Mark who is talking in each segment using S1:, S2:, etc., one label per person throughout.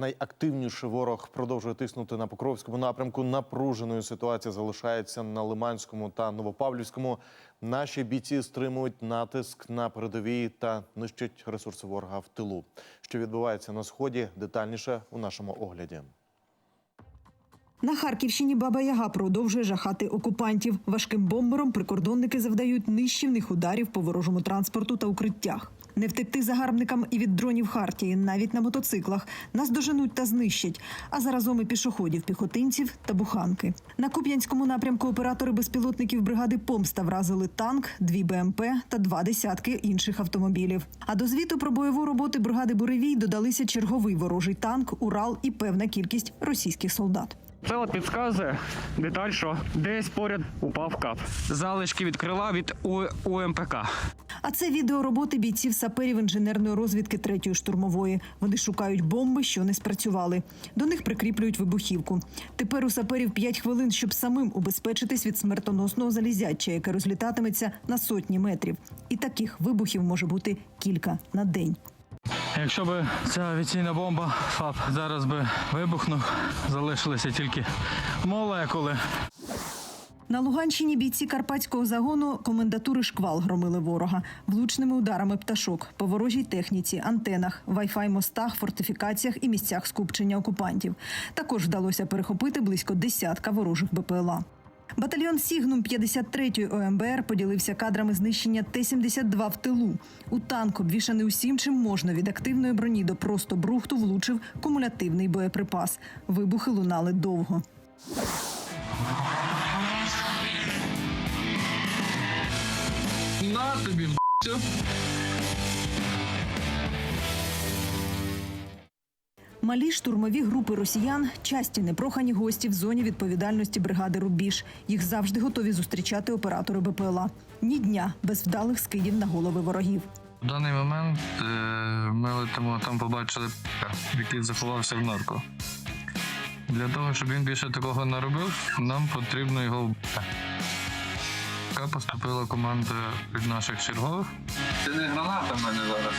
S1: найактивніше ворог продовжує тиснути на Покровському напрямку. Напруженою ситуація залишається на Лиманському та Новопавлівському. Наші бійці стримують натиск на передовій та нищать ресурси ворога в тилу. Що відбувається на сході? Детальніше у нашому огляді.
S2: На Харківщині Баба Яга продовжує жахати окупантів. Важким бомбером прикордонники завдають нищівних ударів по ворожому транспорту та укриттях. Не втекти загарбникам і від дронів Хартії, навіть на мотоциклах. Нас доженуть та знищать, а заразом і пішоходів, піхотинців та буханки. На Куп'янському напрямку оператори безпілотників бригади Помста вразили танк, дві БМП та два десятки інших автомобілів. А до звіту про бойову роботу бригади Буревій додалися черговий ворожий танк, Урал і певна кількість російських солдат.
S3: Це от підказує деталь, що десь поряд упав кап.
S4: залишки від крила від УМПК.
S2: А це відео роботи бійців саперів інженерної розвідки третьої штурмової. Вони шукають бомби, що не спрацювали. До них прикріплюють вибухівку. Тепер у саперів 5 хвилин, щоб самим убезпечитись від смертоносного залізяча, яке розлітатиметься на сотні метрів. І таких вибухів може бути кілька на день.
S4: Якщо б ця авіаційна бомба ФАП зараз би вибухнув, залишилися тільки молекули.
S2: На Луганщині бійці карпатського загону комендатури шквал громили ворога влучними ударами пташок по ворожій техніці, антенах, вайфай мостах, фортифікаціях і місцях скупчення окупантів. Також вдалося перехопити близько десятка ворожих БПЛА. Батальйон Сігнум 53-ї ОМБР поділився кадрами знищення Т-72 в тилу. У танк, обвішаний усім, чим можна від активної броні до просто брухту, влучив кумулятивний боєприпас. Вибухи лунали довго.
S4: На тобі
S2: Малі штурмові групи росіян часті непрохані гості в зоні відповідальності бригади Рубіж. Їх завжди готові зустрічати оператори БПЛА. Ні дня без вдалих скидів на голови ворогів.
S5: В даний момент е, ми летимо там побачили, який заховався в норку. Для того, щоб він більше такого не робив, нам потрібно його вбити. Така поступила команда від наших чергових.
S6: Це не граната в мене зараз.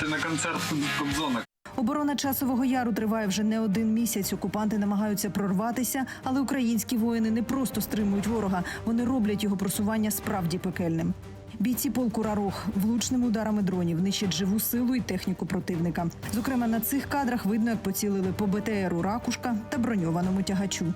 S6: Це на концерт Кобзона.
S2: Оборона часового яру триває вже не один місяць. Окупанти намагаються прорватися, але українські воїни не просто стримують ворога, вони роблять його просування справді пекельним. Бійці полку Рарох влучними ударами дронів нищать живу силу і техніку противника. Зокрема, на цих кадрах видно, як поцілили по БТРу Ракушка та броньованому тягачу.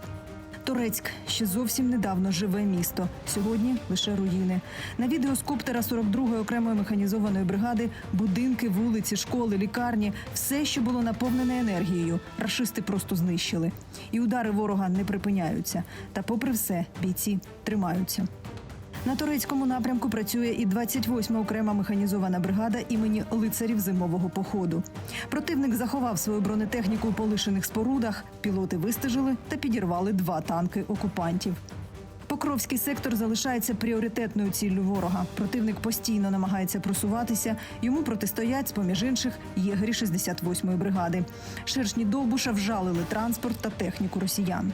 S2: Торецьк ще зовсім недавно живе місто. Сьогодні лише руїни. На відео з коптера 42-ї окремої механізованої бригади будинки, вулиці, школи, лікарні все, що було наповнене енергією, рашисти просто знищили. І удари ворога не припиняються. Та, попри все, бійці тримаються. На турецькому напрямку працює і 28-ма окрема механізована бригада імені лицарів зимового походу. Противник заховав свою бронетехніку у полишених спорудах. Пілоти вистежили та підірвали два танки окупантів. Покровський сектор залишається пріоритетною ціллю ворога. Противник постійно намагається просуватися. Йому протистоять, з поміж інших, єгері 68-ї бригади. Шершні довбуша вжалили транспорт та техніку росіян.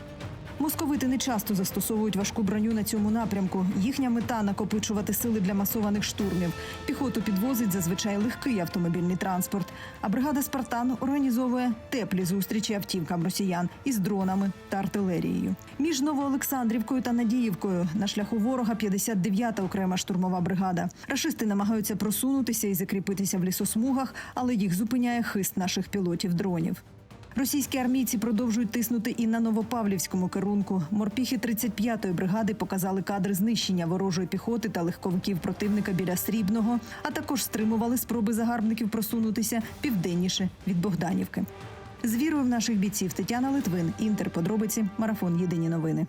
S2: Московити не часто застосовують важку броню на цьому напрямку. Їхня мета накопичувати сили для масованих штурмів. Піхоту підвозить зазвичай легкий автомобільний транспорт. А бригада Спартан організовує теплі зустрічі автівкам росіян із дронами та артилерією. Між Новоолександрівкою та Надіївкою на шляху ворога 59-та окрема штурмова бригада. Рашисти намагаються просунутися і закріпитися в лісосмугах, але їх зупиняє хист наших пілотів дронів. Російські армійці продовжують тиснути і на Новопавлівському керунку. Морпіхи 35-ї бригади показали кадри знищення ворожої піхоти та легковиків противника біля Срібного, а також стримували спроби загарбників просунутися південніше від Богданівки. З вірою в наших бійців Тетяна Литвин, Інтер. Подробиці, марафон Єдині новини.